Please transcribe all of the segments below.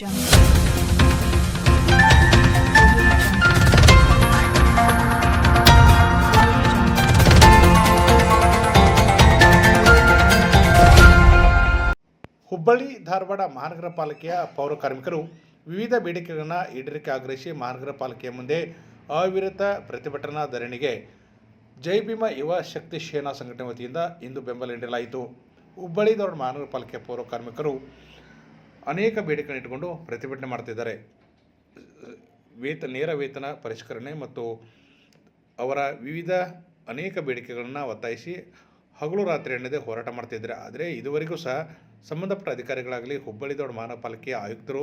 ಹುಬ್ಬಳ್ಳಿ, ಧಾರವಾಡ ಮಹಾನಗರ ಪಾಲಿಕೆಯ ಪೌರ ಕಾರ್ಮಿಕರು ವಿವಿಧ ಬೇಡಿಕೆಗಳನ್ನು ಈಡೇರಿಕೆ ಆಗ್ರಹಿಸಿ ಮಹಾನಗರ ಪಾಲಿಕೆಯ ಮುಂದೆ ಅವಿರತ ಪ್ರತಿಭಟನಾ ಧರಣಿಗೆ ಜೈ ಭೀಮ ಯುವ ಶಕ್ತಿ ಸೇನಾ ಸಂಘಟನೆ ವತಿಯಿಂದ ಇಂದು ಬೆಂಬಲ ನೀಡಲಾಯಿತು. ಹುಬ್ಬಳ್ಳಿ, ಧಾರವಾಡ ಮಹಾನಗರ ಪಾಲಿಕೆಯ ಪೌರ ಕಾರ್ಮಿಕರು ಅನೇಕ ಬೇಡಿಕೆಗಳನ್ನು ಇಟ್ಟುಕೊಂಡು ಪ್ರತಿಭಟನೆ ಮಾಡ್ತಿದ್ದಾರೆ. ವೇತ, ನೇರ ವೇತನ ಪರಿಷ್ಕರಣೆ ಮತ್ತು ಅವರ ವಿವಿಧ ಅನೇಕ ಬೇಡಿಕೆಗಳನ್ನು ಒತ್ತಾಯಿಸಿ ಹಗಲು ರಾತ್ರಿ ಎಣ್ಣೆದೆ ಹೋರಾಟ ಮಾಡ್ತಿದ್ದಾರೆ. ಆದರೆ ಇದುವರೆಗೂ ಸಹ ಸಂಬಂಧಪಟ್ಟ ಅಧಿಕಾರಿಗಳಾಗಲಿ ಹುಬ್ಬಳ್ಳಿ ದೊಡ್ಡ ಮಹಾನಗರ ಪಾಲಿಕೆಯ ಆಯುಕ್ತರು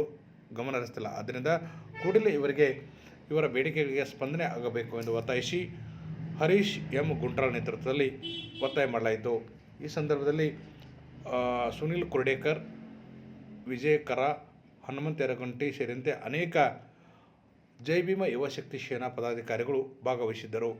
ಗಮನ ಹರಿಸ್ತಿಲ್ಲ. ಆದ್ದರಿಂದ ಕೂಡಲೇ ಇವರಿಗೆ ಇವರ ಬೇಡಿಕೆಗಳಿಗೆ ಸ್ಪಂದನೆ ಆಗಬೇಕು ಎಂದು ಒತ್ತಾಯಿಸಿ ಹರೀಶ್ ಎಂ. ಗುಂಟ್ರಾಳ್ ನೇತೃತ್ವದಲ್ಲಿ ಒತ್ತಾಯ ಮಾಡಲಾಯಿತು. ಈ ಸಂದರ್ಭದಲ್ಲಿ ಸುನಿಲ್ ಕುರ್ಡೇಕರ್ ವಿಜಯ್ ಕರ ಹನುಮಂತ ಯರಗಂಟಿ ಸೇರಿದಂತೆ ಅನೇಕ ಜೈ ಭೀಮ ಯುವ ಶಕ್ತಿ ಸೇನಾ ಪದಾಧಿಕಾರಿಗಳು ಭಾಗವಹಿಸಿದ್ದರು.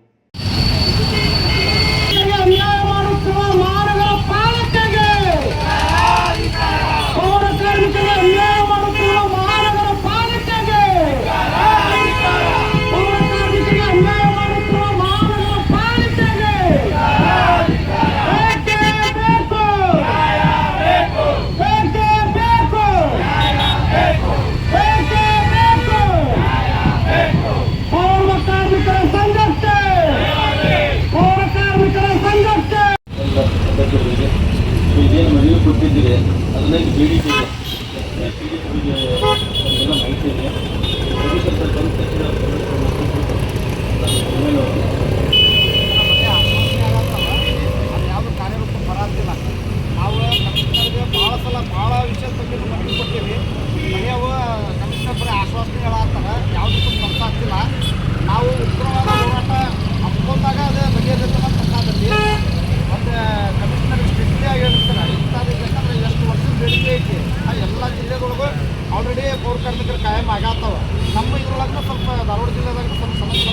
ಇದೆ ಕೊಟ್ಟಿದ್ದೀರಿ, ಅದನ್ನ ಈಗ ಬೇಡಿಕೆ ಇದೆ. ಎಲ್ಲ ಮಾಹಿತಿ ಇದೆ. ನಾವು ಭಾಳ ಸಲ ಭಾಳ ವಿಷಯದ ಬಗ್ಗೆ ಕಾರ್ಮಿಕರು ಕಾಯಂ ಆಗತ್ತವ. ನಮ್ಮ ಇದ್ರೊಳಗೆ ಸ್ವಲ್ಪ ಧಾರವಾಡ ಜಿಲ್ಲೆದಾಗ ಸ್ವಲ್ಪ ಸಮಸ್ಯೆ